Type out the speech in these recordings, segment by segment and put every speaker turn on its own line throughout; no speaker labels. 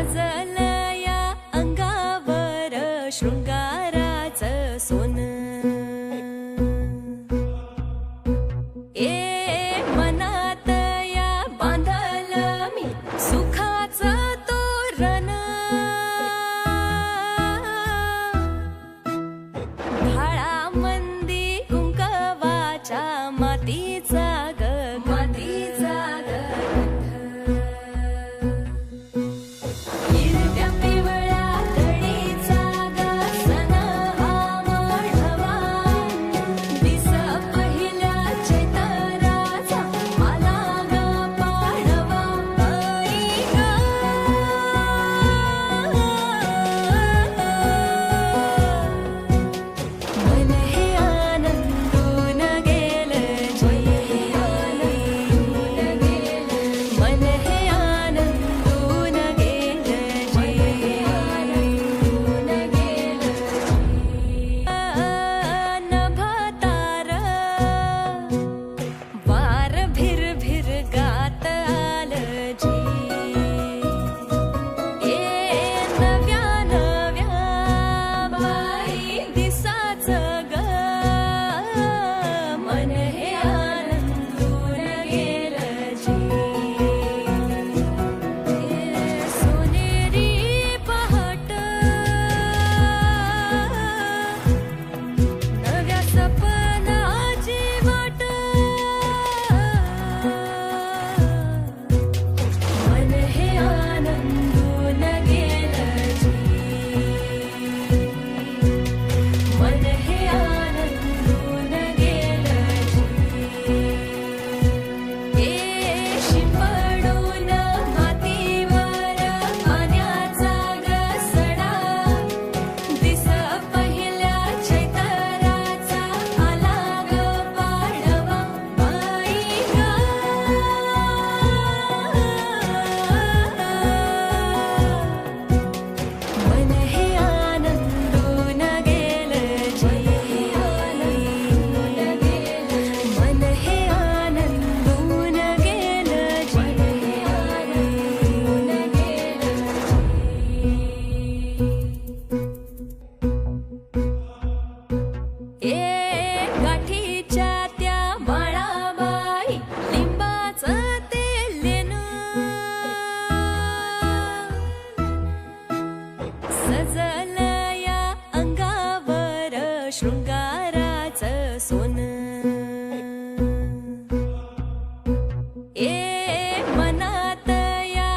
ezel सजला या अंगावर शृंगाराच सोन. ए मनात या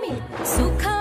मी सुखा